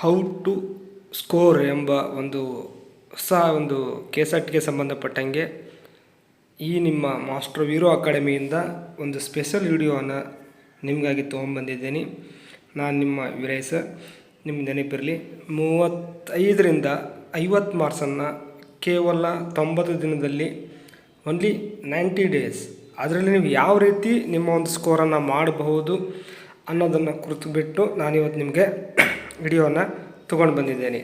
How to score ಎಂಬ ಒಂದು ಹೊಸ ಒಂದು ಕೆಸೆಟ್ಗೆ ಸಂಬಂಧಪಟ್ಟಂಗೆ ಈ ನಿಮ್ಮ ಮಾಸ್ಟರ್ ವೀರೋ ಅಕಾಡೆಮಿಯಿಂದ ಒಂದು ಸ್ಪೆಷಲ್ ವಿಡಿಯೋವನ್ನು ನಿಮಗಾಗಿ ತೊಗೊಂಬಂದಿದ್ದೀನಿ ನಾನು ನಿಮ್ಮ ವಿರಯ ಸರ್ ನಿಮ್ಮ ನೆನಪಿರಲಿ, ಮೂವತ್ತೈದರಿಂದ ಐವತ್ತು ಮಾರ್ಕ್ಸನ್ನು ಕೇವಲ ತೊಂಬತ್ತು ದಿನದಲ್ಲಿ ಓನ್ಲಿ ನೈಂಟಿ ಡೇಸ್ ಅದರಲ್ಲಿ ನೀವು ಯಾವ ರೀತಿ ನಿಮ್ಮ ಒಂದು ಸ್ಕೋರನ್ನು ಮಾಡಬಹುದು ಅನ್ನೋದನ್ನು ಕುರಿತು ಬಿಟ್ಟು ನಾನಿವತ್ತು ನಿಮಗೆ ವಿಡಿಯೋನ ತೊಗೊಂಡು ಬಂದಿದ್ದೇನೆ.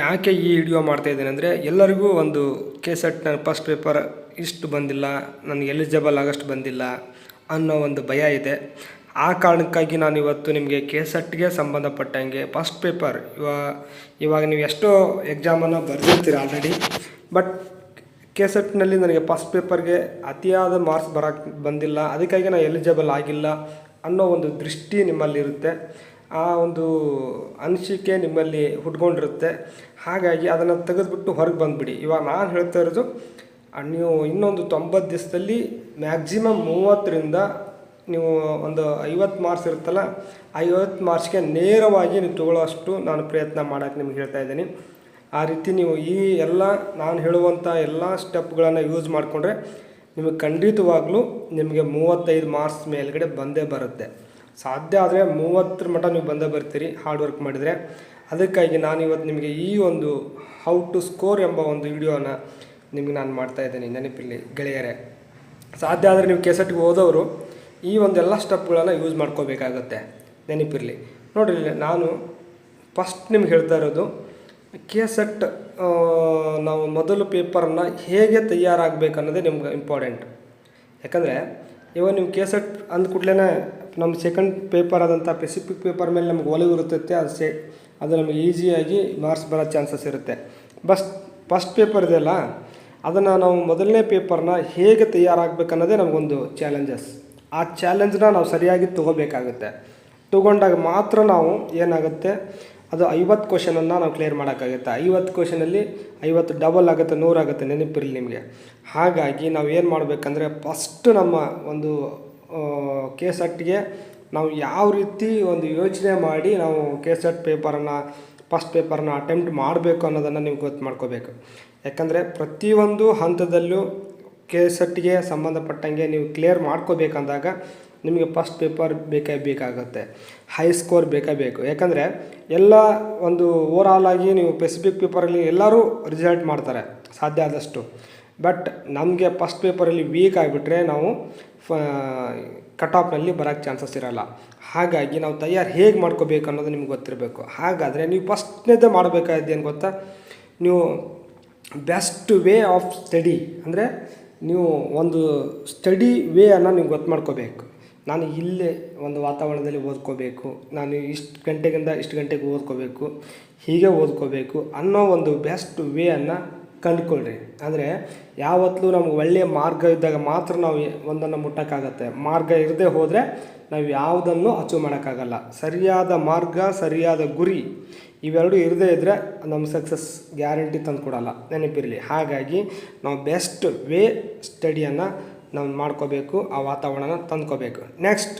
ಯಾಕೆ ಈ ವಿಡಿಯೋ ಮಾಡ್ತಾ ಇದ್ದೇನೆ ಅಂದರೆ ಎಲ್ಲರಿಗೂ ಒಂದು ಕೆ ನನ್ನ ಫಸ್ಟ್ ಪೇಪರ್ ಇಷ್ಟು ಬಂದಿಲ್ಲ, ನನಗೆ ಎಲಿಜಿಬಲ್ ಆಗೋಷ್ಟು ಬಂದಿಲ್ಲ ಅನ್ನೋ ಒಂದು ಭಯ ಇದೆ. ಆ ಕಾರಣಕ್ಕಾಗಿ ನಾನು ಇವತ್ತು ನಿಮಗೆ ಕೆ ಸೆಟ್ಗೆ ಸಂಬಂಧಪಟ್ಟಂಗೆ ಫಸ್ಟ್ ಪೇಪರ್ ಇವಾಗ ಇವಾಗ ನೀವು ಎಷ್ಟೋ ಎಕ್ಸಾಮನ್ನು ಬರೆದಿರ್ತೀರ ಆಲ್ರೆಡಿ ಬಟ್ ಕೆ ಸೆಟ್ನಲ್ಲಿ ನನಗೆ ಫಸ್ಟ್ ಪೇಪರ್ಗೆ ಅತಿಯಾದ ಮಾರ್ಕ್ಸ್ ಬರೋಕ್ಕೆ ಬಂದಿಲ್ಲ, ಅದಕ್ಕಾಗಿ ನಾನು ಎಲಿಜಿಬಲ್ ಆಗಿಲ್ಲ ಅನ್ನೋ ಒಂದು ದೃಷ್ಟಿ ನಿಮ್ಮಲ್ಲಿರುತ್ತೆ. ಆ ಒಂದು ಅನಿಸಿಕೆ ನಿಮ್ಮಲ್ಲಿ ಹುಟ್ಕೊಂಡಿರುತ್ತೆ. ಹಾಗಾಗಿ ಅದನ್ನು ತೆಗೆದುಬಿಟ್ಟು ಹೊರಗೆ ಬಂದುಬಿಡಿ. ಇವಾಗ ನಾನು ಹೇಳ್ತಾ ಇರೋದು ನೀವು ಇನ್ನೊಂದು ತೊಂಬತ್ತು ದಿವಸದಲ್ಲಿ ಮ್ಯಾಕ್ಸಿಮಮ್ ಮೂವತ್ತರಿಂದ ನೀವು ಒಂದು ಐವತ್ತು ಮಾರ್ಕ್ಸ್ ಇರುತ್ತಲ್ಲ, ಐವತ್ತು ಮಾರ್ಕ್ಸ್ಗೆ ನೇರವಾಗಿ ನೀವು ತಗೊಳ್ಳೋಷ್ಟು ನಾನು ಪ್ರಯತ್ನ ಮಾಡೋಕ್ಕೆ ನಿಮ್ಗೆ ಹೇಳ್ತಾ ಇದ್ದೀನಿ. ಆ ರೀತಿ ನೀವು ಈ ಎಲ್ಲ ನಾನು ಹೇಳುವಂಥ ಎಲ್ಲ ಸ್ಟೆಪ್ಗಳನ್ನು ಯೂಸ್ ಮಾಡಿಕೊಂಡ್ರೆ ನಿಮಗೆ ಖಂಡಿತವಾಗ್ಲೂ ನಿಮಗೆ ಮೂವತ್ತೈದು ಮಾರ್ಕ್ಸ್ ಮೇಲ್ಗಡೆ ಬಂದೇ ಬರುತ್ತೆ. ಸಾಧ್ಯ ಆದರೆ ಮೂವತ್ತರ ಮಟ್ಟ ನೀವು ಬಂದೇ ಬರ್ತೀರಿ ಹಾರ್ಡ್ ವರ್ಕ್ ಮಾಡಿದರೆ. ಅದಕ್ಕಾಗಿ ನಾನು ಇವತ್ತು ನಿಮಗೆ ಈ ಒಂದು ಹೌ ಟು ಸ್ಕೋರ್ ಎಂಬ ಒಂದು ವಿಡಿಯೋನ ನಿಮಗೆ ನಾನು ಮಾಡ್ತಾ ಇದ್ದೀನಿ ನೆನಪಿಲ್ಲಿ ಗೆಳೆಯರೇ. ಸಾಧ್ಯ ಆದರೆ ನೀವು ಕೆಸೆಟ್ಗೆ ಹೋದವರು ಈ ಒಂದೆಲ್ಲ ಸ್ಟೆಪ್ಗಳನ್ನು ಯೂಸ್ ಮಾಡ್ಕೋಬೇಕಾಗತ್ತೆ, ನೆನಪಿರಲಿ. ನೋಡಿರಿ, ನಾನು ಫಸ್ಟ್ ನಿಮ್ಗೆ ಹೇಳ್ತಾ ಇರೋದು ಕೆಸೆಟ್ ನಾವು ಮೊದಲು ಪೇಪರನ್ನು ಹೇಗೆ ತಯಾರಾಗಬೇಕನ್ನೋದೇ ನಿಮ್ಗೆ ಇಂಪಾರ್ಟೆಂಟ್ ಯಾಕಂದರೆ, ಇವಾಗ ನೀವು ಕೆಸೆಟ್ ಅಂದ ಕೂಡಲೇ ನಮ್ಮ ಸೆಕೆಂಡ್ ಪೇಪರ್ ಆದಂಥ ಪೆಸಿಫಿಕ್ ಪೇಪರ್ ಮೇಲೆ ನಮ್ಗೆ ಒಲವು ಇರುತ್ತೆ ಅದು ಸೆ ಅದು ನಮಗೆ ಈಸಿಯಾಗಿ ಮಾರ್ಕ್ಸ್ ಬರೋ ಚಾನ್ಸಸ್ ಇರುತ್ತೆ. ಬಸ್ ಫಸ್ಟ್ ಪೇಪರ್ ಇದೆಯಲ್ಲ ಅದನ್ನು ನಾವು ಮೊದಲನೇ ಪೇಪರ್ನ ಹೇಗೆ ತಯಾರಾಗಬೇಕನ್ನೋದೇ ನಮಗೊಂದು ಚಾಲೆಂಜಸ್ ಆ ಚಾಲೆಂಜ್ನ ನಾವು ಸರಿಯಾಗಿ ತೊಗೋಬೇಕಾಗುತ್ತೆ. ತೊಗೊಂಡಾಗ ಮಾತ್ರ ನಾವು ಏನಾಗುತ್ತೆ, ಅದು ಐವತ್ತು ಕ್ವಶನನ್ನು ನಾವು ಕ್ಲಿಯರ್ ಮಾಡೋಕ್ಕಾಗುತ್ತೆ. ಐವತ್ತು ಕ್ವಶನಲ್ಲಿ ಐವತ್ತು ಡಬಲ್ ಆಗುತ್ತೆ, ನೂರಾಗುತ್ತೆ ನೆನಪಿರಲಿ ನಿಮಗೆ. ಹಾಗಾಗಿ ನಾವು ಏನು ಮಾಡಬೇಕಂದ್ರೆ ಫಸ್ಟ್ ನಮ್ಮ ಒಂದು ಕೆ ಸೆಟ್ಗೆ ನಾವು ಯಾವ ರೀತಿ ಒಂದು ಯೋಚನೆ ಮಾಡಿ ನಾವು ಕೆ ಸೆಟ್ ಪೇಪರನ್ನು ಫಸ್ಟ್ ಪೇಪರ್ನ ಅಟೆಂಪ್ಟ್ ಮಾಡಬೇಕು ಅನ್ನೋದನ್ನು ನೀವು ಗೊತ್ತು ಮಾಡ್ಕೋಬೇಕು. ಯಾಕಂದರೆ ಪ್ರತಿಯೊಂದು ಹಂತದಲ್ಲೂ ಕೆ ಸೆಟ್ಗೆ ಸಂಬಂಧಪಟ್ಟಂಗೆ ನೀವು ಕ್ಲಿಯರ್ ಮಾಡ್ಕೋಬೇಕಂದಾಗ ನಿಮಗೆ ಫಸ್ಟ್ ಪೇಪರ್ ಬೇಕೇ ಬೇಕಾಗುತ್ತೆ. ಹೈ ಸ್ಕೋರ್ ಬೇಕೇ ಬೇಕು. ಯಾಕಂದರೆ ಎಲ್ಲ ಒಂದು ಓವರಾಲ್ ಆಗಿ ನೀವು ಪೆಸಿಫಿಕ್ ಪೇಪರಲ್ಲಿ ಎಲ್ಲರೂ ರಿಸಲ್ಟ್ ಮಾಡ್ತಾರೆ. ಸಾಧ್ಯ ಆದಷ್ಟು. ಬಟ್ ನಮಗೆ ಫಸ್ಟ್ ಪೇಪರಲ್ಲಿ ವೀಕ್ ಆಗಿಬಿಟ್ರೆ ನಾವು ಫ ಕಟ್ ಆಫ್ನಲ್ಲಿ ಬರೋಕ್ಕೆ ಚಾನ್ಸಸ್ ಇರೋಲ್ಲ. ಹಾಗಾಗಿ ನಾವು ತಯಾರು ಹೇಗೆ ಮಾಡ್ಕೋಬೇಕು ಅನ್ನೋದು ನಿಮ್ಗೆ ಗೊತ್ತಿರಬೇಕು. ಹಾಗಾದರೆ ನೀವು ಫಸ್ಟ್ನೇದೇ ಮಾಡಬೇಕಾದ್ದೇನು ಗೊತ್ತಾ? ನೀವು ಬೆಸ್ಟ್ ವೇ ಆಫ್ ಸ್ಟಡಿ ಅಂದರೆ ನೀವು ಒಂದು ಸ್ಟಡಿ ವೇ ಅನ್ನು ನೀವು ಗೊತ್ತು ಮಾಡ್ಕೋಬೇಕು. ನಾನು ಇಲ್ಲೇ ಒಂದು ವಾತಾವರಣದಲ್ಲಿ ಓದ್ಕೋಬೇಕು, ನಾನು ಇಷ್ಟು ಗಂಟೆಗಿಂದ ಇಷ್ಟು ಗಂಟೆಗೆ ಓದ್ಕೋಬೇಕು, ಹೀಗೆ ಓದ್ಕೋಬೇಕು ಅನ್ನೋ ಒಂದು ಬೆಸ್ಟ್ ವೇಯನ್ನು ಕಂಡುಕೊಳ್ರಿ ಅಂದರೆ ಯಾವತ್ತೂ ನಮ್ಗೆ ಒಳ್ಳೆಯ ಮಾರ್ಗ ಇದ್ದಾಗ ಮಾತ್ರ ನಾವು ಒಂದನ್ನು ಮುಟ್ಟೋಕ್ಕಾಗತ್ತೆ. ಮಾರ್ಗ ಇರದೇ ಹೋದರೆ ನಾವು ಯಾವುದನ್ನು ಅಚೀವ್ ಮಾಡೋಕ್ಕಾಗಲ್ಲ. ಸರಿಯಾದ ಮಾರ್ಗ, ಸರಿಯಾದ ಗುರಿ ಇವೆರಡು ಇರದೇ ಇದ್ದರೆ ನಮ್ಮ ಸಕ್ಸಸ್ ಗ್ಯಾರಂಟಿ ತಂದು ಕೊಡಲ್ಲ. ನೆನಪಿರಲಿ. ಹಾಗಾಗಿ ನಾವು ಬೆಸ್ಟ್ ವೇ ಸ್ಟಡಿಯನ್ನು ನಾವು ಮಾಡ್ಕೋಬೇಕು, ಆ ವಾತಾವರಣನ ತಂದ್ಕೋಬೇಕು. ನೆಕ್ಸ್ಟ್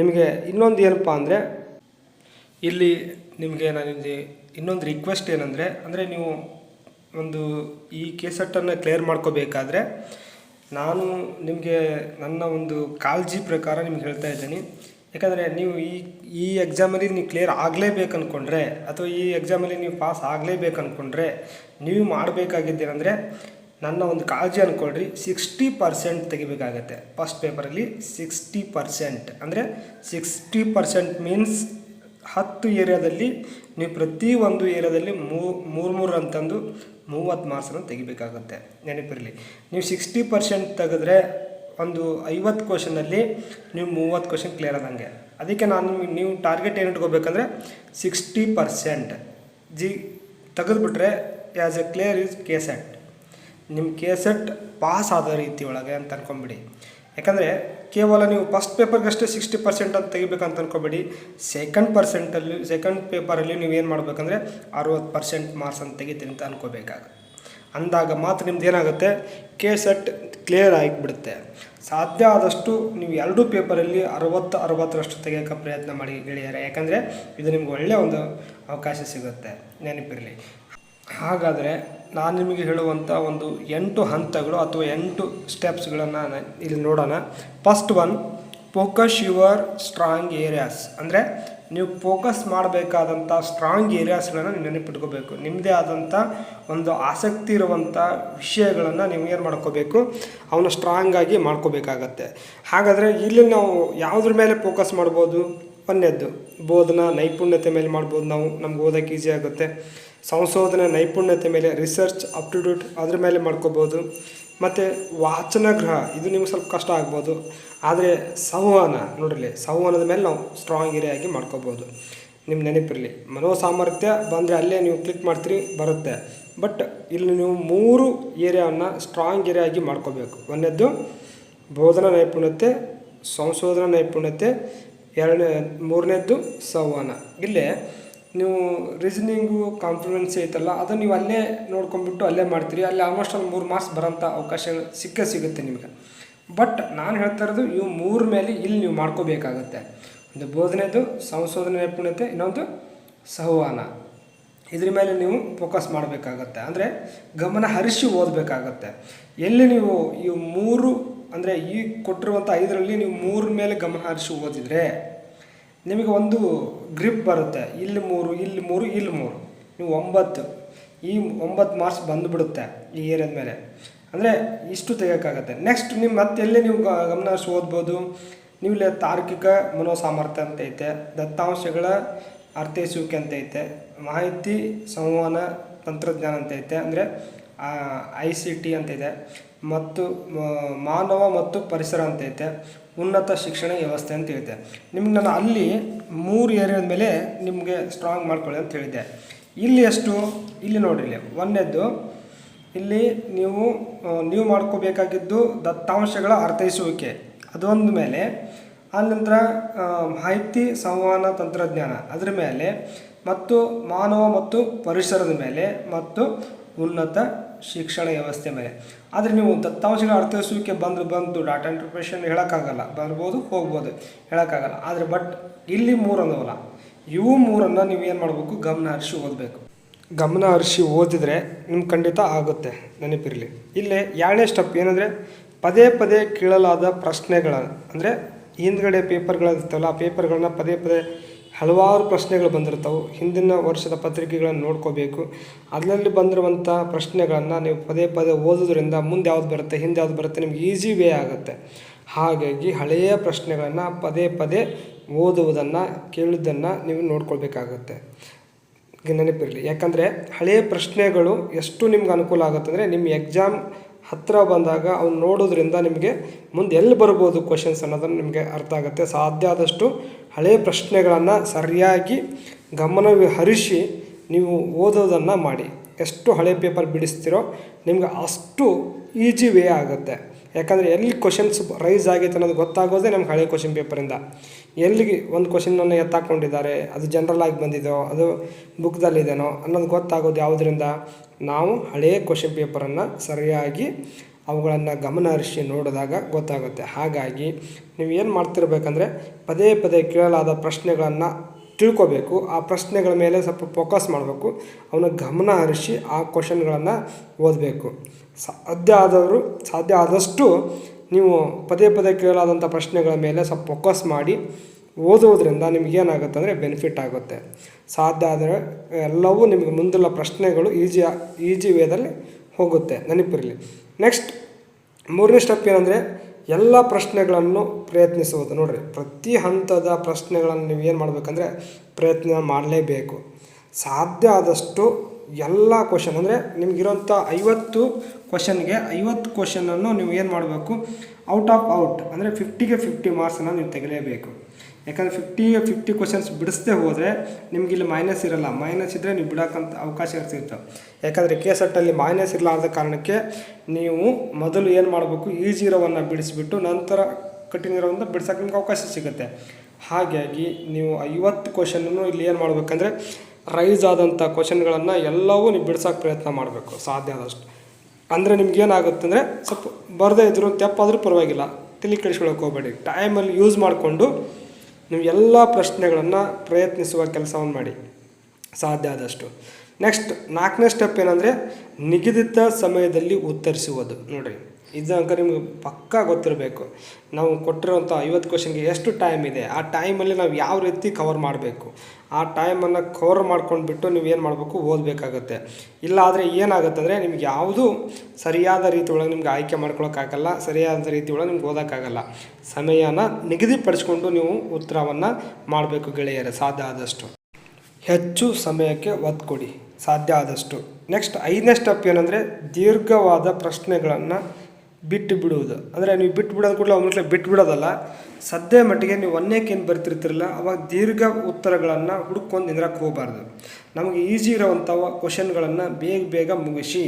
ನಿಮಗೆ ಇನ್ನೊಂದು ಏನಪ್ಪ ಅಂದರೆ ಇಲ್ಲಿ ನಿಮಗೆ ನಾನು ಇನ್ನೊಂದು ರಿಕ್ವೆಸ್ಟ್ ಏನಂದರೆ, ಅಂದರೆ ನೀವು ಒಂದು ಈ ಕೇಸಟ್ಟನ್ನು ಕ್ಲಿಯರ್ ಮಾಡ್ಕೋಬೇಕಾದ್ರೆ ನಾನು ನಿಮಗೆ ನನ್ನ ಒಂದು ಕಾಳಜಿ ಪ್ರಕಾರ ನಿಮ್ಗೆ ಹೇಳ್ತಾ ಇದ್ದೀನಿ. ಯಾಕಂದರೆ ನೀವು ಈ ಈ ಎಕ್ಸಾಮಲ್ಲಿ ನೀವು ಕ್ಲಿಯರ್ ಆಗಲೇಬೇಕು ಅಂದ್ಕೊಂಡ್ರೆ ಅಥವಾ ಈ ಎಕ್ಸಾಮಲ್ಲಿ ನೀವು ಪಾಸ್ ಆಗಲೇಬೇಕು ಅಂದ್ಕೊಂಡ್ರೆ ನೀವು ಮಾಡಬೇಕಾಗಿದ್ದೇನೆಂದರೆ ನನ್ನ ಒಂದು ಕಾಳಜಿ ಅಂದ್ಕೊಳ್ರಿ ಸಿಕ್ಸ್ಟಿ ಪರ್ಸೆಂಟ್ ತೆಗಿಬೇಕಾಗತ್ತೆ. ಫಸ್ಟ್ ಪೇಪರಲ್ಲಿ ಸಿಕ್ಸ್ಟಿ ಪರ್ಸೆಂಟ್ ಅಂದರೆ ಸಿಕ್ಸ್ಟಿ ಪರ್ಸೆಂಟ್ ಮೀನ್ಸ್ ಹತ್ತು ಏರಿಯಾದಲ್ಲಿ ನೀವು ಪ್ರತಿ ಒಂದು ಏರಿಯಾದಲ್ಲಿ ಮೂರು ಮೂರು ಅಂತಂದು ಮೂವತ್ತು ಮಾರ್ಕ್ಸನ್ನು ತೆಗಿಬೇಕಾಗುತ್ತೆ. ನೆನಪಿರಲಿ. ನೀವು ಸಿಕ್ಸ್ಟಿ ಪರ್ಸೆಂಟ್ ತೆಗೆದ್ರೆ ಒಂದು ಐವತ್ತು ಕ್ವಶನಲ್ಲಿ ನೀವು ಮೂವತ್ತು ಕ್ವಶನ್ ಕ್ಲಿಯರ್ ಆದಂಗೆ. ಅದಕ್ಕೆ ನಾನು ನೀವು ಟಾರ್ಗೆಟ್ ಏನು ಇಟ್ಕೋಬೇಕಂದ್ರೆ ಸಿಕ್ಸ್ಟಿ ಪರ್ಸೆಂಟ್ ಜಿ, ತೆಗೆದುಬಿಟ್ರೆ as a clear is K SET ನಿಮ್ಮ ಕೆ ಸೆಟ್ ಪಾಸ್ ಆದ ರೀತಿ ಒಳಗೆ ಅಂತ ಅನ್ಕೊಂಬಿಡಿ ಯಾಕಂದರೆ ಕೇವಲ ನೀವು ಫಸ್ಟ್ ಪೇಪರ್ಗಷ್ಟೇ ಸಿಕ್ಸ್ಟಿ ಪರ್ಸೆಂಟ್ ಅಂತ ತೆಗಿಬೇಕಂತ ಅನ್ಕೋಬೇಡಿ. ಸೆಕೆಂಡ್ ಪರ್ಸೆಂಟಲ್ಲಿ ಸೆಕೆಂಡ್ ಪೇಪರಲ್ಲಿ ನೀವು ಏನು ಮಾಡಬೇಕಂದ್ರೆ ಅರುವತ್ತು ಪರ್ಸೆಂಟ್ ಮಾರ್ಕ್ಸ್ ಅಂತ ತೆಗಿತೀನಿ ಅಂತ ಅನ್ಕೋಬೇಕಾಗ. ಅಂದಾಗ ಮಾತ್ರ ನಿಮ್ದು ಏನಾಗುತ್ತೆ? ಕೆ ಸೆಟ್ ಕ್ಲಿಯರ್ ಆಗಿಬಿಡುತ್ತೆ. ಸಾಧ್ಯ ಆದಷ್ಟು ನೀವು ಎರಡೂ ಪೇಪರಲ್ಲಿ ಅರವತ್ತು, ಅರವತ್ತರಷ್ಟು ತೆಗೆಯೋಕೆ ಪ್ರಯತ್ನ ಮಾಡಿ ಗೆಳೆಯರೆ. ಯಾಕಂದರೆ ಇದು ನಿಮ್ಗೆ ಒಳ್ಳೆಯ ಒಂದು ಅವಕಾಶ ಸಿಗುತ್ತೆ. ನೆನಪಿರಲಿ. ಹಾಗಾದರೆ ನಾನು ನಿಮಗೆ ಹೇಳುವಂಥ ಒಂದು ಎಂಟು ಹಂತಗಳು ಅಥವಾ ಎಂಟು ಸ್ಟೆಪ್ಸ್ಗಳನ್ನು ಇಲ್ಲಿ ನೋಡೋಣ. First one focus your strong areas ಅಂದರೆ ನೀವು ಫೋಕಸ್ ಮಾಡಬೇಕಾದಂಥ ಸ್ಟ್ರಾಂಗ್ ಏರಿಯಾಸ್ಗಳನ್ನು ನೀವು ನೆನಪಿಟ್ಕೋಬೇಕು. ನಿಮ್ಮದೇ ಆದಂಥ ಒಂದು ಆಸಕ್ತಿ ಇರುವಂಥ ವಿಷಯಗಳನ್ನು ನೀವು ಏನು ಮಾಡ್ಕೋಬೇಕು? ಅವನ್ನ ಸ್ಟ್ರಾಂಗಾಗಿ ಮಾಡ್ಕೋಬೇಕಾಗತ್ತೆ. ಹಾಗಾದರೆ ಇಲ್ಲಿ ನಾವು ಯಾವುದ್ರ ಮೇಲೆ ಫೋಕಸ್ ಮಾಡ್ಬೋದು? ಒಂದನೇದ್ದು ಬೋಧನಾ ನೈಪುಣ್ಯತೆ ಮೇಲೆ ಮಾಡ್ಬೋದು ನಾವು. ನಮ್ಗೆ ಓದೋಕ್ಕೆ ಈಸಿ ಆಗುತ್ತೆ. ಸಂಶೋಧನೆ ನೈಪುಣ್ಯತೆ ಮೇಲೆ ರಿಸರ್ಚ್ ಅಪ್ಟಿಟ್ಯೂಟ್ ಅದ್ರ ಮೇಲೆ ಮಾಡ್ಕೋಬೋದು. ಮತ್ತು ವಾಚನಗ್ರಹ ಇದು ನಿಮ್ಗೆ ಸ್ವಲ್ಪ ಕಷ್ಟ ಆಗ್ಬೋದು. ಆದರೆ ಸಂವಹನ ನೋಡಿರಲಿ ಸಂವಹನದ ಮೇಲೆ ನಾವು ಸ್ಟ್ರಾಂಗ್ ಏರಿಯಾಗಿ ಮಾಡ್ಕೋಬೋದು. ನಿಮ್ಮ ನೆನಪಿರಲಿ, ಮನೋಸಾಮರ್ಥ್ಯ ಬಂದರೆ ಅಲ್ಲೇ ನೀವು ಕ್ಲಿಕ್ ಮಾಡ್ತೀರಿ, ಬರುತ್ತೆ. ಬಟ್ ಇಲ್ಲಿ ನೀವು ಮೂರು ಏರಿಯಾವನ್ನು ಸ್ಟ್ರಾಂಗ್ ಏರಿಯಾ ಆಗಿ ಮಾಡ್ಕೋಬೇಕು. ಒಂದೇದ್ದು ಬೋಧನಾ ನೈಪುಣ್ಯತೆ, ಸಂಶೋಧನಾ ನೈಪುಣ್ಯತೆ ಎರಡನೇ, ಮೂರನೇದ್ದು ಸಂವಹನ. ಇಲ್ಲೇ ನೀವು ರೀಸನಿಂಗು ಕಾನ್ಫಿಡೆನ್ಸ್ ಐತಲ್ಲ, ಅದನ್ನು ನೀವು ಅಲ್ಲೇ ನೋಡ್ಕೊಂಬಿಟ್ಟು ಅಲ್ಲೇ ಮಾಡ್ತೀರಿ. ಅಲ್ಲಿ ಆಲ್ಮೋಸ್ಟ್ ಒಂದು ಮೂರು ಮಾರ್ಕ್ಸ್ ಬರೋಂಥ ಅವಕಾಶಗಳು ಸಿಕ್ಕೇ ಸಿಗುತ್ತೆ ನಿಮಗೆ. ಬಟ್ ನಾನು ಹೇಳ್ತಾ ಇರೋದು, ಇವು ಮೂರ ಮೇಲೆ ಇಲ್ಲಿ ನೀವು ಮಾಡ್ಕೋಬೇಕಾಗತ್ತೆ. ಒಂದು ಬೋಧನೆದು, ಸಂಶೋಧನೆ ನೈಪುಣ್ಯತೆ, ಇನ್ನೊಂದು ಸಂವಹನ. ಇದ್ರ ಮೇಲೆ ನೀವು ಫೋಕಸ್ ಮಾಡಬೇಕಾಗತ್ತೆ. ಅಂದರೆ ಗಮನ ಹರಿಸಿ ಓದಬೇಕಾಗತ್ತೆ. ಎಲ್ಲಿ ನೀವು ಈ ಮೂರು ಅಂದರೆ ಈ ಕೊಟ್ಟಿರುವಂಥ ಐದರಲ್ಲಿ ನೀವು ಮೂರ ಮೇಲೆ ಗಮನ ಹರಿಸಿ ಓದಿದರೆ ನಿಮಗೆ ಒಂದು ಗ್ರಿಪ್ ಬರುತ್ತೆ. ಇಲ್ಲಿ ಮೂರು ಇಲ್ಲಿ ಮೂರು ಇಲ್ಲಿ ಮೂರು. ನೀವು ಒಂಬತ್ತು. ಈ ಒಂಬತ್ತು ಮಾರ್ಕ್ಸ್ ಬಂದುಬಿಡುತ್ತೆ ಈ ಏರಿಯಾದ ಮೇಲೆ. ಅಂದರೆ ಇಷ್ಟು ತೆಗೋಕ್ಕಾಗತ್ತೆ ನೆಕ್ಸ್ಟ್ ನಿಮ್ಮ ಮತ್ತೆ ಎಲ್ಲಿ ನೀವು ಗಮನ ಹರಿಸಿ ಓದ್ಬೋದು? ನೀವು ಇಲ್ಲಿ ತಾರ್ಕಿಕ ಮನೋಸಾಮರ್ಥ್ಯ ಅಂತ ಐತೆ, ದತ್ತಾಂಶಗಳ ಅರ್ಥೈಸುವಿಕೆ ಅಂತ ಐತೆ, ಮಾಹಿತಿ, ಸಂವಹನ, ತಂತ್ರಜ್ಞಾನ ಅಂತ ಐತೆ. ಅಂದರೆ ಐ ಸಿ ಟಿ ಅಂತ ಇದೆ ಮತ್ತು ಮಾನವ ಮತ್ತು ಪರಿಸರ ಅಂತ ಐತೆ ಉನ್ನತ ಶಿಕ್ಷಣ ವ್ಯವಸ್ಥೆ ಅಂತ ಹೇಳಿದೆ ನಿಮ್ಗೆ ನಾನು ಅಲ್ಲಿ ಮೂರು ಏರಿಯಾದ ಮೇಲೆ ನಿಮಗೆ ಸ್ಟ್ರಾಂಗ್ ಮಾಡ್ಕೊಳ್ಳಿ ಅಂತ ಹೇಳಿದ್ದೆ. ಇಲ್ಲಿ ಎಷ್ಟು? ಇಲ್ಲಿ ನೋಡಿರಿ ಇಲ್ಲಿ. ಒಂದನೇದ್ದು, ಇಲ್ಲಿ ನೀವು ನೀವು ಮಾಡ್ಕೋಬೇಕಾಗಿದ್ದು ದತ್ತಾಂಶಗಳ ಅರ್ಥೈಸುವಿಕೆ. ಅದೊಂದು ಮೇಲೆ. ಆನಂತರ ಮಾಹಿತಿ ಸಂವಹನ ತಂತ್ರಜ್ಞಾನ. ಅದರ ಮೇಲೆ ಮತ್ತು ಮಾನವ ಮತ್ತು ಪರಿಸರದ ಮೇಲೆ ಮತ್ತು ಉನ್ನತ ಶಿಕ್ಷಣ ವ್ಯವಸ್ಥೆ ಮೇಲೆ. ಆದರೆ ನೀವು ದತ್ತಾಂಶಗಳ ಅರ್ಥೈಸುವಿಕೆ ಬಂದು ಬಂದು ಡಾಟಾ ಇಂಟರ್ಪ್ರೇಷನ್ ಹೇಳೋಕ್ಕಾಗಲ್ಲ, ಬರ್ಬೋದು, ಹೋಗ್ಬೋದು, ಹೇಳೋಕ್ಕಾಗಲ್ಲ. ಆದರೆ ಬಟ್ ಇಲ್ಲಿ ಮೂರು ಅನ್ನೋಲ್ಲ ಇವು ಮೂರನ್ನು ನೀವು ಏನು ಮಾಡಬೇಕು? ಗಮನ ಹರಿಸಿ ಓದಬೇಕು. ಗಮನ ಹರಿಸಿ ಓದಿದರೆ ನಿಮ್ಗೆ ಖಂಡಿತ ಆಗುತ್ತೆ ನೆನಪಿರಲಿ. ಇಲ್ಲೇ ಎರಡನೇ ಸ್ಟೆಪ್ ಏನಂದರೆ ಪದೇ ಪದೇ ಕೇಳಲಾದ ಪ್ರಶ್ನೆಗಳ ಅಂದರೆ ಹಿಂದ್ಗಡೆ ಪೇಪರ್ಗಳಿರ್ತವಲ್ಲ ಆ ಪೇಪರ್ಗಳನ್ನ ಪದೇ ಪದೇ ಹಲವಾರು ಪ್ರಶ್ನೆಗಳು ಬಂದಿರ್ತಾವೆ ಹಿಂದಿನ ವರ್ಷದ ಪತ್ರಿಕೆಗಳನ್ನು ನೋಡ್ಕೋಬೇಕು. ಅದರಲ್ಲಿ ಬಂದಿರುವಂಥ ಪ್ರಶ್ನೆಗಳನ್ನು ನೀವು ಪದೇ ಪದೇ ಓದೋದ್ರಿಂದ ಮುಂದೆ ಯಾವ್ದು ಬರುತ್ತೆ, ಹಿಂದೆ ಯಾವ್ದು ಬರುತ್ತೆ ನಿಮ್ಗೆ ಈಸಿ ವೇ ಆಗುತ್ತೆ. ಹಾಗಾಗಿ ಹಳೆಯ ಪ್ರಶ್ನೆಗಳನ್ನು ಪದೇ ಪದೇ ಓದುವುದನ್ನು ಕೇಳಿದ್ದನ್ನು ನೀವು ನೋಡ್ಕೊಳ್ಬೇಕಾಗತ್ತೆ. ನೆನಪಿರಲಿ. ಯಾಕಂದರೆ ಹಳೆಯ ಪ್ರಶ್ನೆಗಳು ಎಷ್ಟು ನಿಮ್ಗೆ ಅನುಕೂಲ ಆಗುತ್ತೆ ಅಂದರೆ ನಿಮ್ಮ ಎಕ್ಸಾಮ್ ಹತ್ತಿರ ಬಂದಾಗ ಅವ್ನು ನೋಡೋದ್ರಿಂದ ನಿಮಗೆ ಮುಂದೆ ಎಲ್ಲಿ ಬರ್ಬೋದು ಕ್ವಶನ್ಸ್ ಅನ್ನೋದನ್ನು ನಿಮಗೆ ಅರ್ಥ ಆಗುತ್ತೆ. ಸಾಧ್ಯ ಆದಷ್ಟು ಹಳೆಯ ಪ್ರಶ್ನೆಗಳನ್ನು ಸರಿಯಾಗಿ ಗಮನ ಹರಿಸಿ ನೀವು ಓದೋದನ್ನು ಮಾಡಿ. ಎಷ್ಟು ಹಳೆ ಪೇಪರ್ ಬಿಡಿಸ್ತೀರೋ ನಿಮ್ಗೆ ಅಷ್ಟು ಈಜಿ ವೇ ಆಗುತ್ತೆ. ಯಾಕಂದರೆ ಎಲ್ಲಿ ಕ್ವಶನ್ಸ್ ರೈಸ್ ಆಗೈತೆ ಅನ್ನೋದು ಗೊತ್ತಾಗೋದೇ ನಮ್ಗೆ ಹಳೆ ಕ್ವಶನ್ ಪೇಪರಿಂದ ಎಲ್ಲಿಗೆ ಒಂದು ಕ್ವಶನನ್ನು ಎತ್ತಾಕೊಂಡಿದ್ದಾರೆ, ಅದು ಜನರಲ್ ಆಗಿ ಬಂದಿದೋ ಅದು ಬುಕ್ದಲ್ಲಿದೆನೋ ಅನ್ನೋದು ಗೊತ್ತಾಗೋದು ಯಾವುದರಿಂದ? ನಾವು ಹಳೆಯ ಕ್ವಶನ್ ಪೇಪರನ್ನು ಸರಿಯಾಗಿ ಅವುಗಳನ್ನು ಗಮನ ಹರಿಸಿ ನೋಡಿದಾಗ ಗೊತ್ತಾಗುತ್ತೆ. ಹಾಗಾಗಿ ನೀವು ಏನು ಮಾಡ್ತಿರ್ಬೇಕಂದ್ರೆ ಪದೇ ಪದೇ ಕೇಳಲಾದ ಪ್ರಶ್ನೆಗಳನ್ನು ತಿಳ್ಕೋಬೇಕು. ಆ ಪ್ರಶ್ನೆಗಳ ಮೇಲೆ ಸ್ವಲ್ಪ ಫೋಕಸ್ ಮಾಡಬೇಕು. ಅವನ ಗಮನ ಹರಿಸಿ ಆ ಕ್ವಶನ್ಗಳನ್ನು ಓದಬೇಕು. ಸಾಧ್ಯ ಆದವರು, ಸಾಧ್ಯ ಆದಷ್ಟು ನೀವು ಪದೇ ಪದೇ ಕೇಳಲಾದಂಥ ಪ್ರಶ್ನೆಗಳ ಮೇಲೆ ಸ್ವಲ್ಪ ಫೋಕಸ್ ಮಾಡಿ ಓದುವುದರಿಂದ ನಿಮಗೇನಾಗುತ್ತೆ ಅಂದರೆ ಬೆನಿಫಿಟ್ ಆಗುತ್ತೆ. ಸಾಧ್ಯ ಆದರೆ ಎಲ್ಲವೂ ನಿಮಗೆ ಮುಂದಿನ ಪ್ರಶ್ನೆಗಳು ಈಜಿ ಈಜಿ ವೇದಲ್ಲಿ ಹೋಗುತ್ತೆ. ನೆನಪಿರಲಿ. ನೆಕ್ಸ್ಟ್ ಮೂರನೇ ಸ್ಟೆಪ್ ಏನಂದರೆ ಎಲ್ಲ ಪ್ರಶ್ನೆಗಳನ್ನು ಪ್ರಯತ್ನಿಸುವುದು. ನೋಡಿರಿ, ಪ್ರತಿ ಹಂತದ ಪ್ರಶ್ನೆಗಳನ್ನು ನೀವು ಏನು ಮಾಡಬೇಕಂದ್ರೆ ಪ್ರಯತ್ನ ಮಾಡಲೇಬೇಕು. ಸಾಧ್ಯ ಆದಷ್ಟು ಎಲ್ಲ ಕ್ವಶನ್ ಅಂದರೆ ನಿಮಗಿರೋಂಥ ಐವತ್ತು ಕ್ವಶನ್ಗೆ ಐವತ್ತು ಕ್ವಶನನ್ನು ನೀವು ಏನು ಮಾಡಬೇಕು? ಔಟ್ ಆಫ್ ಔಟ್ ಅಂದರೆ ಫಿಫ್ಟಿಗೆ ಫಿಫ್ಟಿ ಮಾರ್ಕ್ಸನ್ನು ನೀವು ತೆಗಿಲೇಬೇಕು. ಯಾಕಂದರೆ ಫಿಫ್ಟಿ ಫಿಫ್ಟಿ ಕ್ವಶನ್ಸ್ ಬಿಡಿಸದೆ ಹೋದರೆ ನಿಮ್ಗೆ ಇಲ್ಲಿ ಮೈನಸ್ ಇರಲ್ಲ. ಮೈನಸ್ ಇದ್ದರೆ ನೀವು ಬಿಡೋಕ್ಕಂಥ ಅವಕಾಶ ಇರ್ತಿತ್ತು. ಯಾಕಂದರೆ ಕೆ ಸೆಟ್ಟಲ್ಲಿ ಮೈನಸ್ ಇರಲಾರ್ದ ಕಾರಣಕ್ಕೆ ನೀವು ಮೊದಲು ಏನು ಮಾಡಬೇಕು? ಈಜಿ ಇರೋವನ್ನು ಬಿಡಿಸಿಬಿಟ್ಟು ನಂತರ ಕಠಿಣ ಇರೋವನ್ನು ಬಿಡ್ಸೋಕೆ ನಿಮ್ಗೆ ಅವಕಾಶ ಸಿಗುತ್ತೆ. ಹಾಗಾಗಿ ನೀವು ಐವತ್ತು ಕ್ವಶನನ್ನು ಇಲ್ಲಿ ಏನು ಮಾಡಬೇಕಂದ್ರೆ ರೈಸ್ ಆದಂಥ ಕ್ವಶನ್ಗಳನ್ನು ಎಲ್ಲವೂ ನೀವು ಬಿಡ್ಸೋಕೆ ಪ್ರಯತ್ನ ಮಾಡಬೇಕು. ಸಾಧ್ಯ ಆದಷ್ಟು. ಅಂದರೆ ನಿಮ್ಗೆ ಏನಾಗುತ್ತೆ ಅಂದರೆ ಸ್ವಲ್ಪ ಬರದೇ ಇದ್ರು ತೆಪ್ಪಾದರೂ ಪರವಾಗಿಲ್ಲ. ತಲೆ ಕೆಡಿಸ್ಕೊಳಕ್ಕೆ ಹೋಗಬೇಡಿ. ಟೈಮಲ್ಲಿ ಯೂಸ್ ಮಾಡಿಕೊಂಡು ನೀವು ಎಲ್ಲ ಪ್ರಶ್ನೆಗಳನ್ನು ಪ್ರಯತ್ನಿಸುವ ಕೆಲಸವನ್ನು ಮಾಡಿ. ಸಾಧ್ಯ ಆದಷ್ಟು. ನೆಕ್ಸ್ಟ್ ನಾಲ್ಕನೇ ಸ್ಟೆಪ್ ಏನಂದರೆ ನಿಗದಿತ ಸಮಯದಲ್ಲಿ ಉತ್ತರಿಸುವುದು. ನೋಡಿರಿ. ಇದು ಅಂಕ ನಿಮ್ಗೆ ಪಕ್ಕಾ ಗೊತ್ತಿರಬೇಕು. ನಾವು ಕೊಟ್ಟಿರೋಂಥ ಐವತ್ತು ಕ್ವಶನ್ಗೆ ಎಷ್ಟು ಟೈಮ್ ಇದೆ? ಆ ಟೈಮಲ್ಲಿ ನಾವು ಯಾವ ರೀತಿ ಕವರ್ ಮಾಡಬೇಕು? ಆ ಟೈಮನ್ನು ಕವರ್ ಮಾಡ್ಕೊಂಡ್ಬಿಟ್ಟು ನೀವು ಏನು ಮಾಡಬೇಕು? ಓದಬೇಕಾಗತ್ತೆ. ಇಲ್ಲ ಆದರೆ ಏನಾಗುತ್ತೆ ಅಂದರೆ ನಿಮ್ಗೆ ಯಾವುದೂ ಸರಿಯಾದ ರೀತಿ ಒಳಗೆ ನಿಮ್ಗೆ ಆಯ್ಕೆ ಮಾಡ್ಕೊಳಕ್ಕಾಗಲ್ಲ ಸರಿಯಾದ ರೀತಿ ಒಳಗೆ ನಿಮ್ಗೆ ಓದೋಕ್ಕಾಗಲ್ಲ ಸಮಯನ ನಿಗದಿಪಡಿಸ್ಕೊಂಡು ನೀವು ಉತ್ತರವನ್ನು ಮಾಡಬೇಕು ಗೆಳೆಯರೆ, ಸಾಧ್ಯ ಆದಷ್ಟು. ಹೆಚ್ಚು ಸಮಯಕ್ಕೆ ಒತ್ತು ಕೊಡಿ ಸಾಧ್ಯ ಆದಷ್ಟು. ನೆಕ್ಸ್ಟ್ ಐದನೇ ಸ್ಟೆಪ್ ಏನಂದರೆ ದೀರ್ಘವಾದ ಪ್ರಶ್ನೆಗಳನ್ನು ಬಿಟ್ಟು ಬಿಡುವುದು. ಅಂದರೆ ನೀವು ಬಿಟ್ಟು ಬಿಡೋದು ಕೂಡ ಒಮ್ಮೆ ಬಿಟ್ಟು ಬಿಡೋದಲ್ಲ. ಸದ್ಯ ಮಟ್ಟಿಗೆ ನೀವು ಏನು ಬರ್ತಿರ್ತಿರಲ್ಲ, ಅವಾಗ ದೀರ್ಘ ಉತ್ತರಗಳನ್ನು ಹುಡ್ಕೊಂಡು ನಿಂದ್ರಕ್ಕೆ ಹೋಗಬಾರ್ದು. ನಮಗೆ ಈಸಿ ಇರುವಂಥ ಕ್ವಶನ್ಗಳನ್ನು ಬೇಗ ಬೇಗ ಮುಗಿಸಿ,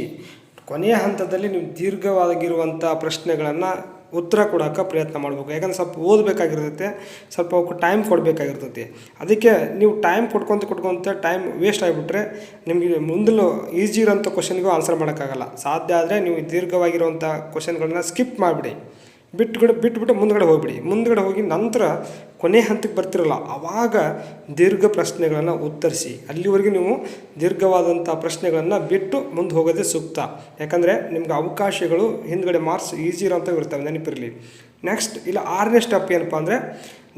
ಕೊನೆಯ ಹಂತದಲ್ಲಿ ನೀವು ದೀರ್ಘವಾಗಿರುವಂಥ ಪ್ರಶ್ನೆಗಳನ್ನು ಉತ್ತರ ಕೊಡೋಕೆ ಪ್ರಯತ್ನ ಮಾಡಬೇಕು. ಯಾಕಂದ್ರೆ ಸ್ವಲ್ಪ ಓದಬೇಕಾಗಿರ್ತೈತೆ, ಸ್ವಲ್ಪ ಅವಕ್ಕೆ ಟೈಮ್ ಕೊಡಬೇಕಾಗಿರ್ತೈತಿ. ಅದಕ್ಕೆ ನೀವು ಟೈಮ್ ಕೊಟ್ಕೊಂತ ಕೊಟ್ಕೊತ ಟೈಮ್ ವೇಸ್ಟ್ ಆಗಿಬಿಟ್ರೆ ನಿಮಗೆ ಮುಂದಲು ಈಸಿ ಇರೋಂಥ ಕ್ವಶನ್ಗೂ ಆನ್ಸರ್ ಮಾಡೋಕ್ಕಾಗಲ್ಲ. ಸಾಧ್ಯ ಆದರೆ ನೀವು ದೀರ್ಘವಾಗಿರುವಂಥ ಕ್ವಶನ್ಗಳನ್ನ ಸ್ಕಿಪ್ ಮಾಡಿಬಿಡಿ. ಬಿಟ್ಟುಗಡೆ ಬಿಟ್ಬಿಟ್ಟು ಮುಂದ್ಗಡೆ ಹೋಗ್ಬಿಡಿ. ಮುಂದ್ಗಡೆ ಹೋಗಿ ನಂತರ ಕೊನೆ ಹಂತಕ್ಕೆ ಬರ್ತಿರಲ್ಲ, ಆವಾಗ ದೀರ್ಘ ಪ್ರಶ್ನೆಗಳನ್ನು ಉತ್ತರಿಸಿ. ಅಲ್ಲಿವರೆಗೆ ನೀವು ದೀರ್ಘವಾದಂಥ ಪ್ರಶ್ನೆಗಳನ್ನು ಬಿಟ್ಟು ಮುಂದೆ ಹೋಗೋದೇ ಸೂಕ್ತ. ಯಾಕಂದರೆ ನಿಮ್ಗೆ ಅವಕಾಶಗಳು ಹಿಂದ್ಗಡೆ ಮಾರ್ಕ್ಸ್ ಈಸಿ ಇರೋಂಥವು ಇರ್ತವೆ ನೆನಪಿರಲಿ. ನೆಕ್ಸ್ಟ್ ಇಲ್ಲ ಆರನೇ ಸ್ಟೆಪ್ ಏನಪ್ಪ ಅಂದರೆ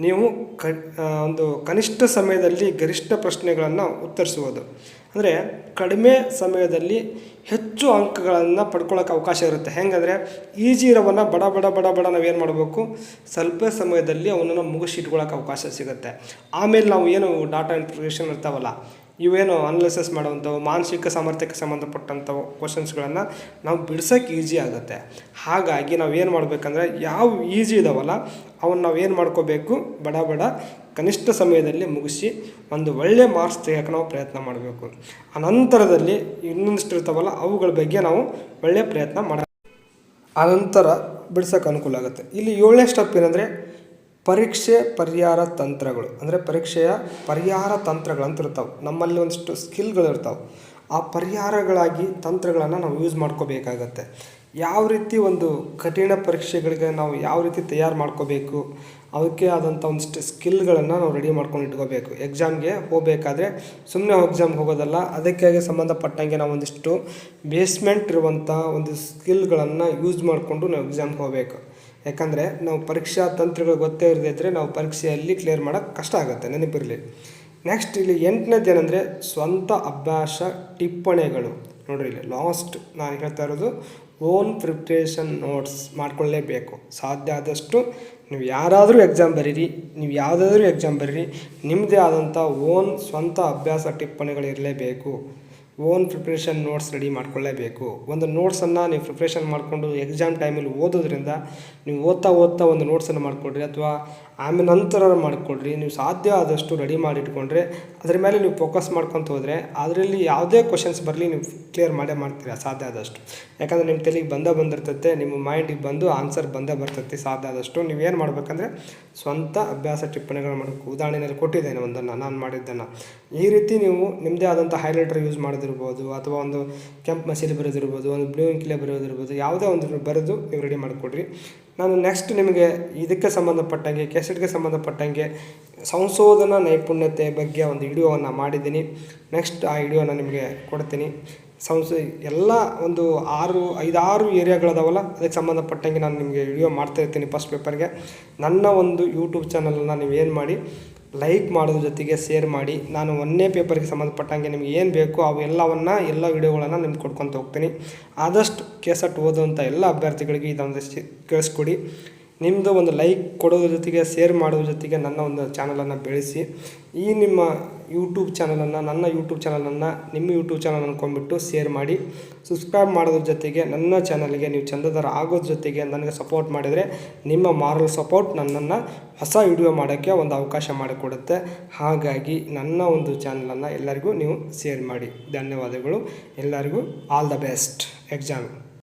ನೀವು ಕ ಒಂದು ಕನಿಷ್ಠ ಸಮಯದಲ್ಲಿ ಗರಿಷ್ಠ ಪ್ರಶ್ನೆಗಳನ್ನು ಉತ್ತರಿಸುವುದು. ಅಂದರೆ ಕಡಿಮೆ ಸಮಯದಲ್ಲಿ ಹೆಚ್ಚು ಅಂಕಗಳನ್ನು ಪಡ್ಕೊಳ್ಳೋಕೆ ಅವಕಾಶ ಇರುತ್ತೆ. ಹೆಂಗಂದರೆ ಈಜಿ ಇರೋವನ್ನು ಬಡ ಬಡ ಬಡ ಬಡ ನಾವೇನು ಮಾಡಬೇಕು? ಸ್ವಲ್ಪ ಸಮಯದಲ್ಲಿ ಅವನನ್ನು ಮುಗಿಸಿಟ್ಕೊಳ್ಳೋಕೆ ಅವಕಾಶ ಸಿಗುತ್ತೆ. ಆಮೇಲೆ ನಾವು ಏನು ಡಾಟಾ ಇಂಟ್ರಿಗೇಷನ್ ಇರ್ತಾವಲ್ಲ ಇವೇನು ಅನಲಿಸಿಸ್ ಮಾಡುವಂಥವು, ಮಾನಸಿಕ ಸಾಮರ್ಥ್ಯಕ್ಕೆ ಸಂಬಂಧಪಟ್ಟಂಥವು ಕ್ವಶನ್ಸ್ಗಳನ್ನು ನಾವು ಬಿಡ್ಸೋಕ್ಕೆ ಈಸಿ ಆಗುತ್ತೆ. ಹಾಗಾಗಿ ನಾವು ಏನು ಮಾಡಬೇಕಂದ್ರೆ ಯಾವ ಈಸಿ ಇದಾವಲ್ಲ ಅವನ್ನ ನಾವು ಏನು ಮಾಡ್ಕೋಬೇಕು ಬಡ ಬಡ ಕನಿಷ್ಠ ಸಮಯದಲ್ಲಿ ಮುಗಿಸಿ ಒಂದು ಒಳ್ಳೆಯ ಮಾರ್ಕ್ಸ್ ತೆಗಿಯೋಕೆ ನಾವು ಪ್ರಯತ್ನ ಮಾಡಬೇಕು. ಅನಂತರದಲ್ಲಿ ಇನ್ನೊಂದಿಷ್ಟು ಇರ್ತಾವಲ್ಲ ಅವುಗಳ ಬಗ್ಗೆ ನಾವು ಒಳ್ಳೆಯ ಪ್ರಯತ್ನ ಮಾಡ ಅನಂತರ ಬಿಡ್ಸೋಕ್ಕೆ ಅನುಕೂಲ ಆಗುತ್ತೆ. ಇಲ್ಲಿ ಏಳನೇ ಸ್ಟೆಪ್ ಏನಂದರೆ ಪರೀಕ್ಷೆ ಪರಿಹಾರ ತಂತ್ರಗಳು. ಅಂದರೆ ಪರೀಕ್ಷೆಯ ಪರಿಹಾರ ತಂತ್ರಗಳಂತಿರ್ತಾವೆ ನಮ್ಮಲ್ಲಿ ಒಂದಿಷ್ಟು ಸ್ಕಿಲ್ಗಳು ಇರ್ತಾವೆ. ಆ ಪರಿಹಾರಗಳಾಗಿ ತಂತ್ರಗಳನ್ನು ನಾವು ಯೂಸ್ ಮಾಡ್ಕೋಬೇಕಾಗತ್ತೆ. ಯಾವ ರೀತಿ ಒಂದು ಕಠಿಣ ಪರೀಕ್ಷೆಗಳಿಗೆ ನಾವು ಯಾವ ರೀತಿ ತಯಾರು ಮಾಡ್ಕೋಬೇಕು, ಅದಕ್ಕೆ ಆದಂಥ ಒಂದಿಷ್ಟು ಸ್ಕಿಲ್ಗಳನ್ನು ನಾವು ರೆಡಿ ಮಾಡ್ಕೊಂಡು ಇಟ್ಕೋಬೇಕು. ಎಕ್ಸಾಮ್ಗೆ ಹೋಗಬೇಕಾದ್ರೆ ಸುಮ್ಮನೆ ಎಕ್ಸಾಮ್ಗೆ ಹೋಗೋದಲ್ಲ ಅದಕ್ಕಾಗಿ ಸಂಬಂಧಪಟ್ಟಂಗೆ ನಾವು ಒಂದಿಷ್ಟು ಬೇಸ್ಮೆಂಟ್ ಇರುವಂಥ ಒಂದು ಸ್ಕಿಲ್ಗಳನ್ನು ಯೂಸ್ ಮಾಡಿಕೊಂಡು ನಾವು ಎಕ್ಸಾಮ್ಗೆ ಹೋಗಬೇಕು. ಯಾಕಂದರೆ ನಾವು ಪರೀಕ್ಷಾ ತಂತ್ರಗಳು ಗೊತ್ತೇ ಇರದೇ ಇದ್ದರೆ ನಾವು ಪರೀಕ್ಷೆಯಲ್ಲಿ ಕ್ಲಿಯರ್ ಮಾಡೋಕ್ಕೆ ಕಷ್ಟ ಆಗುತ್ತೆ, ನೆನಪಿರಲಿ. ನೆಕ್ಸ್ಟ್ ಇಲ್ಲಿ ಎಂಟನೇದು ಏನಂದರೆ ಸ್ವಂತ ಅಭ್ಯಾಸ ಟಿಪ್ಪಣಿಗಳು. ನೋಡಿರಿ ಇಲ್ಲಿ ಲಾಸ್ಟ್ ನಾನು ಹೇಳ್ತಾ ಇರೋದು ಓನ್ ಪ್ರಿಪ್ರೇಷನ್ ನೋಟ್ಸ್ ಮಾಡ್ಕೊಳ್ಳೇಬೇಕು. ಸಾಧ್ಯ ಆದಷ್ಟು ನೀವು ಯಾರಾದರೂ ಎಕ್ಸಾಮ್ ಬರೀರಿ, ನೀವು ಯಾವುದಾದ್ರೂ ಎಕ್ಸಾಮ್ ಬರೀರಿ ನಿಮ್ಮದೇ ಆದಂಥ ಓನ್ ಸ್ವಂತ ಅಭ್ಯಾಸ ಟಿಪ್ಪಣಿಗಳು ಇರಲೇಬೇಕು. ಓನ್ ಪ್ರಿಪ್ರೇಷನ್ ನೋಟ್ಸ್ ರೆಡಿ ಮಾಡ್ಕೊಳ್ಳೇಬೇಕು. ಒಂದು ನೋಟ್ಸನ್ನು ನೀವು ಪ್ರಿಪ್ರೇಷನ್ ಮಾಡಿಕೊಂಡು ಎಕ್ಸಾಮ್ ಟೈಮಲ್ಲಿ ಓದೋದ್ರಿಂದ, ನೀವು ಓದ್ತಾ ಓದ್ತಾ ಒಂದು ನೋಟ್ಸನ್ನು ಮಾಡಿಕೊಡ್ರಿ. ಅಥವಾ ಆಮೇಲೆ ನಂತರ ಮಾಡಿಕೊಡ್ರಿ ನೀವು ಸಾಧ್ಯ ಆದಷ್ಟು ರೆಡಿ ಮಾಡಿ ಇಟ್ಕೊಂಡ್ರೆ ಅದ್ರ ಮೇಲೆ ನೀವು ಫೋಕಸ್ ಮಾಡ್ಕೊತ ಹೋದರೆ ಅದರಲ್ಲಿ ಯಾವುದೇ ಕ್ವಶನ್ಸ್ ಬರಲಿ ನೀವು ಕ್ಲಿಯರ್ ಮಾಡೇ ಮಾಡ್ತೀರಾ ಸಾಧ್ಯ ಆದಷ್ಟು. ಯಾಕಂದರೆ ನಿಮ್ಮ ತಲೆಗೆ ಬಂದೇ ಬಂದಿರ್ತೈತೆ, ನಿಮ್ಮ ಮೈಂಡಿಗೆ ಬಂದು ಆನ್ಸರ್ ಬಂದೇ ಬರ್ತೈತೆ ಸಾಧ್ಯ ಆದಷ್ಟು. ನೀವೇನು ಮಾಡಬೇಕಂದ್ರೆ ಸ್ವಂತ ಅಭ್ಯಾಸ ಟಿಪ್ಪಣಿಗಳು ಮಾಡಬೇಕು ಉದಾಹರಣೆಯಲ್ಲಿ ಕೊಟ್ಟಿದ್ದೇನೆ ಒಂದನ್ನು, ನಾನು ಮಾಡಿದ್ದನ್ನು. ಈ ರೀತಿ ನೀವು ನಿಮ್ಮದೇ ಆದಂಥ ಹೈಲೈಟರ್ ಯೂಸ್ ಮಾಡೋದಿರ್ಬೋದು, ಅಥವಾ ಒಂದು ಕೆಂಪು ಮಸೀಲಿ ಬರೋದಿರ್ಬೋದು, ಒಂದು ಬ್ಲೂ ಇಂಕ್ಲೆ ಬರೋದಿರ್ಬೋದು, ಯಾವುದೇ ಒಂದು ಬರೆದು ನೀವು ರೆಡಿ ಮಾಡಿಕೊಡ್ರಿ ನಾನು ನೆಕ್ಸ್ಟ್ ನಿಮಗೆ ಇದಕ್ಕೆ ಸಂಬಂಧಪಟ್ಟಂಗೆ ಕೆಸೆಟ್ಗೆ ಸಂಬಂಧಪಟ್ಟಂಗೆ ಸಂಶೋಧನಾ ನೈಪುಣ್ಯತೆ ಬಗ್ಗೆ ಒಂದು ವಿಡಿಯೋವನ್ನು ಮಾಡಿದ್ದೀನಿ. ನೆಕ್ಸ್ಟ್ ಆ ವಿಡಿಯೋನ ನಿಮಗೆ ಕೊಡ್ತೀನಿ. ಸಂಸ ಎಲ್ಲ ಒಂದು ಆರು, ಐದಾರು ಏರಿಯಾಗಳದಾವಲ್ಲ, ಅದಕ್ಕೆ ಸಂಬಂಧಪಟ್ಟಂಗೆ ನಾನು ನಿಮಗೆ ವಿಡಿಯೋ ಮಾಡ್ತಾ ಇರ್ತೀನಿ ಫಸ್ಟ್ ಪೇಪರ್ಗೆ ನನ್ನ ಒಂದು ಯೂಟ್ಯೂಬ್ ಚಾನಲನ್ನು ನೀವು ಏನು ಮಾಡಿ ಲೈಕ್ ಮಾಡೋದ್ರ ಜೊತೆಗೆ ಶೇರ್ ಮಾಡಿ. ನಾನು ಒಂದನೇ ಪೇಪರ್ಗೆ ಸಂಬಂಧಪಟ್ಟಂಗೆ ನಿಮ್ಗೆ ಏನು ಬೇಕೋ ಅವು ಎಲ್ಲವನ್ನು ಎಲ್ಲ ವಿಡಿಯೋಗಳನ್ನು ನಿಮ್ಗೆ ಕೊಡ್ಕೊತ ಹೋಗ್ತೀನಿ. ಆದಷ್ಟು ಕೇಸಟ್ ಓದುವಂಥ ಎಲ್ಲ ಅಭ್ಯರ್ಥಿಗಳಿಗೆ ಇದೊಂದು ಕೇಳಿಸ್ಕೊಡಿ. ನಿಮ್ಮದು ಒಂದು ಲೈಕ್ ಕೊಡೋದ್ರ ಜೊತೆಗೆ ಶೇರ್ ಮಾಡೋದ್ರ ಜೊತೆಗೆ ನನ್ನ ಒಂದು ಚಾನಲನ್ನು ಬೆಳೆಸಿ. ಈ ನಿಮ್ಮ ಯೂಟ್ಯೂಬ್ ಚಾನಲನ್ನು ನನ್ನ ಯೂಟ್ಯೂಬ್ ಚಾನಲನ್ನು ನಿಮ್ಮ ಯೂಟ್ಯೂಬ್ ಚಾನಲ್ ಅನ್ಕೊಂಡ್ಬಿಟ್ಟು ಶೇರ್ ಮಾಡಿ. ಸಬ್ಸ್ಕ್ರೈಬ್ ಮಾಡೋದ್ರ ಜೊತೆಗೆ, ನನ್ನ ಚಾನಲ್ಗೆ ನೀವು ಚಂದದಾರ ಆಗೋದ್ರ ಜೊತೆಗೆ ನನಗೆ ಸಪೋರ್ಟ್ ಮಾಡಿದರೆ ನಿಮ್ಮ ಮಾರಲ್ ಸಪೋರ್ಟ್ ನನ್ನನ್ನು ಹೊಸ ವಿಡಿಯೋ ಮಾಡೋಕ್ಕೆ ಒಂದು ಅವಕಾಶ ಮಾಡಿಕೊಡುತ್ತೆ. ಹಾಗಾಗಿ ನನ್ನ ಒಂದು ಚಾನಲನ್ನು ಎಲ್ಲರಿಗೂ ನೀವು ಶೇರ್ ಮಾಡಿ. ಧನ್ಯವಾದಗಳು. ಎಲ್ಲರಿಗೂ ಆಲ್ ದ ಬೆಸ್ಟ್ ಎಕ್ಸಾಮ್